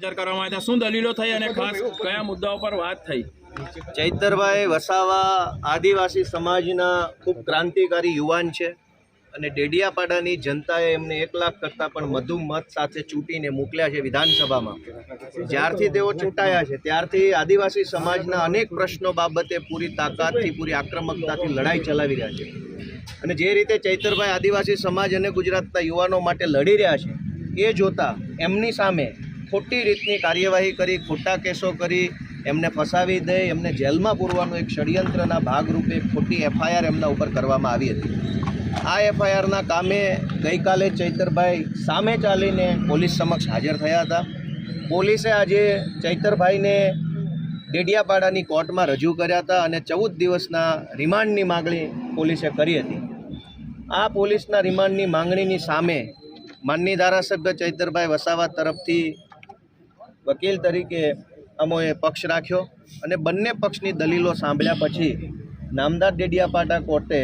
વિચાર કરવામાં આવ્યા. શું દલીલો થઈ અને ખાસ કયા મુદ્દાઓ પર વાત થઈ? ચૈતરભાઈ વસાવા આદિવાસી સમાજના ખૂબ ક્રાંતિકારી યુવાન છે અને ડેડિયાપાડાની જનતાએ એમને એક લાખ કરતાં પણ વધુ મત સાથે ચૂંટીને મોકલ્યા છે વિધાનસભામાં. જ્યારથી તેઓ ચૂંટાયા છે ત્યારથી આદિવાસી સમાજના અનેક પ્રશ્નો બાબતે પૂરી તાકાતથી પૂરી આક્રમકતાથી લડાઈ ચલાવી રહ્યા છે. અને જે રીતે ચૈતરભાઈ આદિવાસી સમાજ અને ગુજરાતના યુવાનો માટે લડી રહ્યા છે એ જોતાં એમની સામે ખોટી રીતની કાર્યવાહી કરી, ખોટા કેસો કરી, એમને ફસાવી દે, એમને જેલમાં પૂરવાનું એક ષડયંત્રના ભાગરૂપે ખોટી એફઆઈઆર એમના ઉપર કરવામાં આવી હતી. આ એફઆઈઆરના કામે ગઈકાલે ચૈતરભાઈ સામે ચાલીને પોલીસ સમક્ષ હાજર થયા હતા. પોલીસે આજે ચૈતરભાઈને ડેડિયાપાડાની કોર્ટમાં રજૂ કર્યા હતા અને ચૌદ દિવસના રિમાન્ડની માગણી પોલીસે કરી હતી. આ પોલીસના રિમાન્ડની માંગણીની સામે માનની ધારાસભ્ય ચૈતરભાઈ વસાવા તરફથી વકીલ તરીકે અમોએ પક્ષ રાખ્યો અને બંને પક્ષની દલીલો સાંભળ્યા પછી નામદાર ડેડિયાપાટા કોર્ટે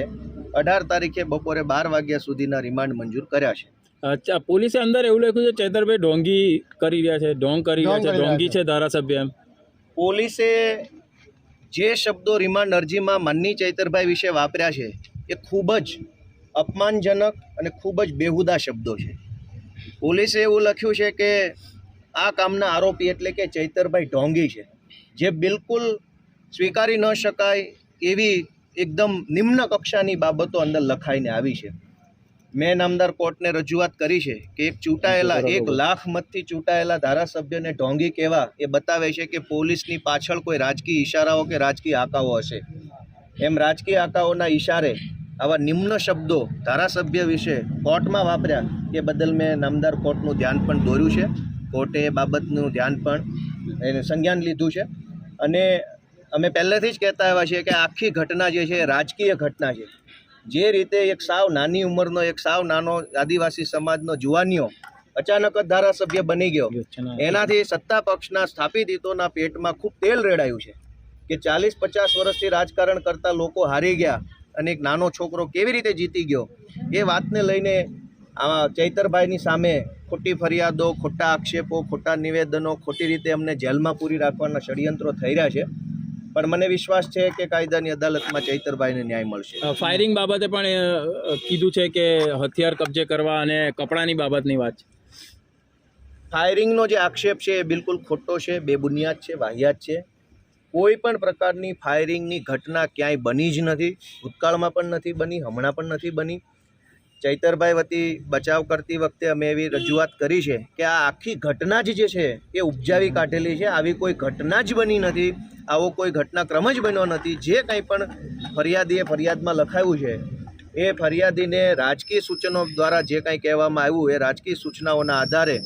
અઢાર તારીખે બપોરે બાર વાગ્યા સુધીના રિમાન્ડ મંજૂર કર્યા છે. અચ્છા પોલીસે અંદર એવું લખ્યું છે ચૈતરભાઈ ઢોંગી કરી રહ્યા છે ઢોંગ કરી રહ્યા છે ઢોંગી છે ધારાસભ્ય એમ. પોલીસે જે શબ્દો રિમાન્ડ અરજીમાં માનની ચૈતરભાઈ વિશે વાપર્યા છે એ ખૂબ જ અપમાનજનક અને ખૂબ જ બેહુદા શબ્દો છે. પોલીસે એવું લખ્યું છે કે આ કામના આરોપી એટલે કે ચૈતરભાઈ ઢોંગી છે જે બિલકુલ સ્વીકારી ન શકાય એવી એકદમ નિમ્ન કક્ષાની બાબતો અંદર લખાઈને આવી છે. મેં નામદાર કોર્ટને રજૂઆત કરી છે કે એક ચૂંટાયેલા એક લાખ મતથી ચૂંટાયેલા ધારાસભ્યને ઢોંગી કહેવા એ બતાવે છે કે પોલીસની પાછળ કોઈ રાજકીય ઇશારાઓ કે રાજકીય આકાઓ હશે. એમ રાજકીય આકાઓના ઇશારે આવા નિમ્ન શબ્દો ધારાસભ્ય વિશે કોર્ટમાં વાપર્યા એ બદલ મેં નામદાર કોર્ટનું ધ્યાન પણ દોર્યું છે. કોર્ટે એ બાબતનું ધ્યાન પણ એને સંજ્ઞાન લીધું છે. અને અમે પહેલેથી જ કહેતા આવ્યા છીએ કે આખી ઘટના જે છે એ રાજકીય ઘટના છે. જે રીતે એક સાવ નાની ઉંમરનો, એક સાવ નાનો આદિવાસી સમાજનો જુવાનીઓ અચાનક જ ધારાસભ્ય બની ગયો. એનાથી સત્તા પક્ષના સ્થાપિત હિતોના પેટમાં ખૂબ તેલ રેડાયું છે કે ચાલીસ પચાસ વર્ષથી રાજકારણ કરતા લોકો હારી ગયા અને એક નાનો છોકરો કેવી રીતે જીતી ગયો? એ વાતને લઈને ચૈતરભાઈની સામે ખોટી ફરિયાદો ખોટા આક્ષેપો ખોટા નિવેદનો ખોટી રીતે અમને જેલમાં પૂરી રાખવાના ષડયંત્રો થઈ રહ્યા છે. પણ મને વિશ્વાસ છે કે કાયદાની અદાલતમાં ચૈતરભાઈને ન્યાય મળશે. ફાયરિંગ બાબતે પણ કીધું છે કે હથિયાર કબજે કરવા અને કપડાની બાબતની વાત છે. ફાયરિંગનો જે આક્ષેપ છે એ બિલકુલ ખોટો છે બેબુનિયાદ છે વાહિયાત છે. કોઈ પણ પ્રકારની ફાયરિંગની ઘટના ક્યાંય બની જ નથી. ભૂતકાળમાં પણ નથી બની હમણાં પણ નથી બની. ચૈતરભાઈ વતી બચાવ કરતી વખતે અમે એવી રજૂઆત કરી છે કે આ આખી ઘટના જ જે છે, એ ઉપજાવી કાઢેલી છે. આવી કોઈ ઘટના જ બની નથી. આવો કોઈ ઘટનાક્રમ જ બન્યો નથી. જે કંઈ પણ ફરિયાદીએ ફરિયાદમાં લખાયું છે, એ ફરિયાદીને રાજકીય સૂચનો દ્વારા જે કંઈ કહેવામાં આવ્યું, એ રાજકીય સૂચનાઓના આધારે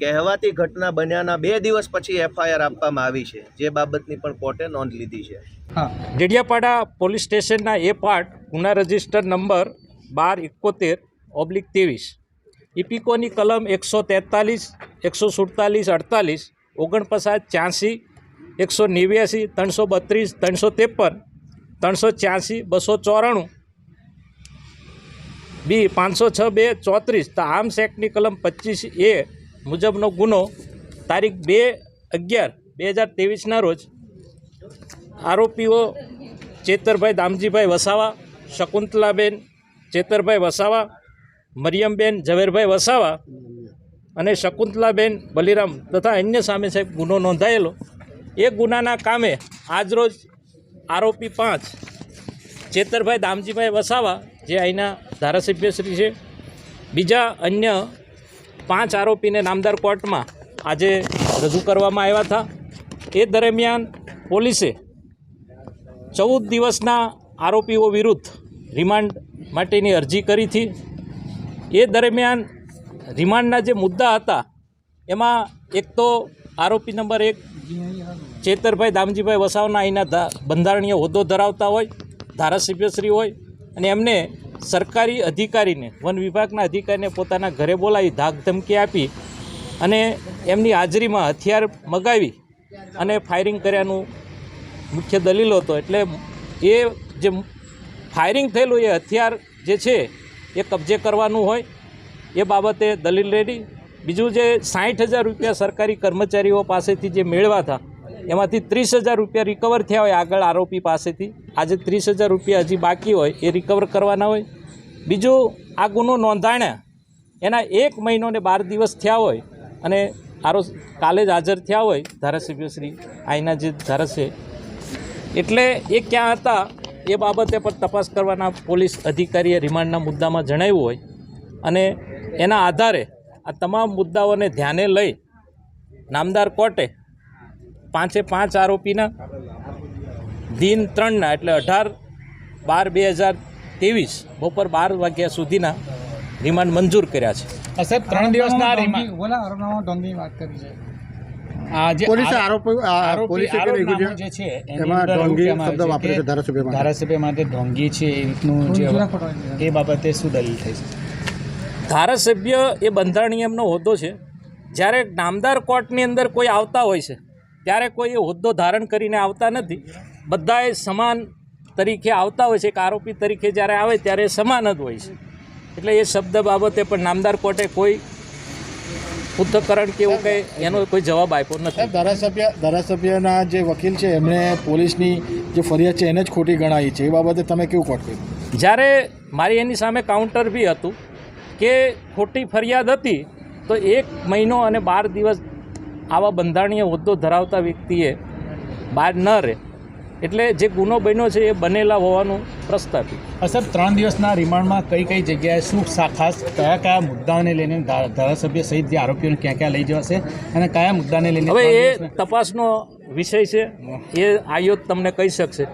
કહેવાતી ઘટના બન્યાના બે દિવસ પછી એફઆઈઆર આપવામાં આવી છે. જે બાબતની પણ કોર્ટે નોંધ લીધી છે. હા. ડેડિયાપાડા પોલીસ સ્ટેશનના એ પાર્ટ ગુના રજિસ્ટર નંબર બાર એકોતેર ઓબ્લિક ત્રેવીસ. ઇપિકોની કલમ એકસો તેતાલીસ, એકસો સુડતાલીસ, અડતાલીસ, ઓગણપચાસ ત્યાંસી એકસો નેવ્યાસી, ત્રણસો બત્રીસ, ત્રણસો ત્રેપન, ત્રણસો છ્યાસી, બસો ચોરાણું. બી, પાંચસો છ, બે, ચોત્રીસ. ધ આર્મ્સ એક્ટની કલમ પચીસ એ મુજબનો ગુનો તારીખ બે અગિયાર બે હજાર ત્રેવીસના રોજ આરોપીઓ ચેતરભાઈ દામજીભાઈ વસાવા, શકુંતલાબેન ચેતરભાઈ વસાવા, મરિયમબેન, ઝવેરભાઈ વસાવા અને શકુંતલાબેન બલિરામ તથા અન્ય સામે સાહેબ ગુનો નોંધાયેલો. એ ગુનાના કામે આજરોજ આરોપી પાંચ ચેતરભાઈ દામજીભાઈ વસાવા, જે અહીંના ધારાસભ્યશ્રી છે, બીજા અન્ય પાંચ આરોપીને નામદાર કોર્ટમાં આજે રજૂ કરવામાં આવ્યા હતા. એ દરમિયાન પોલીસે ચૌદ દિવસના આરોપીઓ વિરુદ્ધ રિમાન્ડ માટેની અરજી કરી હતી. એ દરમિયાન રિમાન્ડના જે મુદ્દા હતા, એમાં એક તો આરોપી નંબર એક ચેતરભાઈ દામજીભાઈ વસાવના અહીંના બંધારણીય હોદ્દો ધરાવતા હોય ધારાસભ્યશ્રી હોય અને એમને સરકારી અધિકારીને, વન વિભાગના અધિકારીને પોતાના ઘરે બોલાવી ધાક ધમકી આપી અને એમની હાજરીમાં હથિયાર મગાવી અને ફાયરિંગ કર્યાનું મુખ્ય દલીલ હતો. એટલે એ જે ફાયરિંગ થયેલું એ હથિયાર જે છે, એ કબજે કરવાનું હોય. એ બાબતે દલીલ રેડી. બીજું જે સાઠ હજાર રૂપિયા સરકારી કર્મચારીઓ પાસેથી જે મેળવા હતા, એમાંથી ત્રીસ હજાર રૂપિયા રિકવર થયા હોય આગળ આરોપી પાસેથી. આજે ત્રીસ હજાર રૂપિયા હજી બાકી હોય, એ રિકવર કરવાના હોય. બીજું, આ ગુનો નોંધાણ્યા. એના એક મહિનો ને બાર દિવસ થયા હોય અને આરો કાલે જ હાજર થયા હોય ધારાસભ્યશ્રી આઈના જે ધારાસભ્ય એટલે એ ક્યાં હતા એ બાબતે પણ તપાસ કરવાના પોલીસ અધિકારીએ રિમાન્ડના મુદ્દામાં જણાવ્યું હોય અને એના આધારે આ તમામ મુદ્દાઓને ધ્યાને લઈ નામદાર કોર્ટે પાંચે પાંચ આરોપીના દિન ત્રણના એટલે અઢાર બાર બે હજાર ત્રેવીસ બપોર બાર વાગ્યા સુધીના રિમાન્ડ મંજૂર કર્યા છે. સાહેબ ત્રણ દિવસના રિમાન્ડ. બોલા વાત કરી છે. પોલીસે આરોપ પોલીસે જે છે એમાં ઢોંગી શબ્દ વાપરે છે ધારાસભ્ય માટે. ધારાસભ્ય માટે ઢોંગી છે એ રીતનું જે એ બાબતે શું દલીલ થઈ છે? ધારાસભ્ય એ બંધારણીય એમનો હોદ્દો છે. જ્યારે નામદાર કોર્ટની અંદર કોઈ આવતા હોય છે ત્યારે કોઈ એ હોદ્દો ધારણ કરીને આવતા નથી. બધાએ સમાન તરીકે આવતા હોય છે એક આરોપી તરીકે જ્યારે આવે ત્યારે સમાન જ હોય છે. એટલે એ શબ્દ બાબતે પણ નામદાર કોર્ટે કોઈ પૃથ્થકરણ કે એવું કંઈ એનો કોઈ જવાબ આપ્યો નથી. ધારાસભ્ય ધારાસભ્યના જે વકીલ છે એમણે પોલીસની જે ફરિયાદ છે એને જ ખોટી ગણાવી છે. એ બાબતે તમે કેવું કર્યું? જ્યારે મારી એની સામે કાઉન્ટર બી હતું કે ખોટી ફરિયાદ હતી તો એક મહિનો અને બાર દિવસ આવા બંધારણીય હોદ્દો ધરાવતા વ્યક્તિએ બહાર ન રહે. એટલે જે ગુનો બન્યો છે એ બનેલા હોવાનું પ્રસ્તાપિત સર ત્રણ દિવસના રિમાન્ડમાં કઈ કઈ જગ્યાએ શું ખાસ કયા કયા મુદ્દાઓને લઈને ધારાસભ્ય સહિત જે આરોપીઓને ક્યાં ક્યાં લઈ જવાશે અને કયા મુદ્દાને લઈને હવે એ તપાસનો વિષય છે. એ આયોગ તમને કહી શકશે.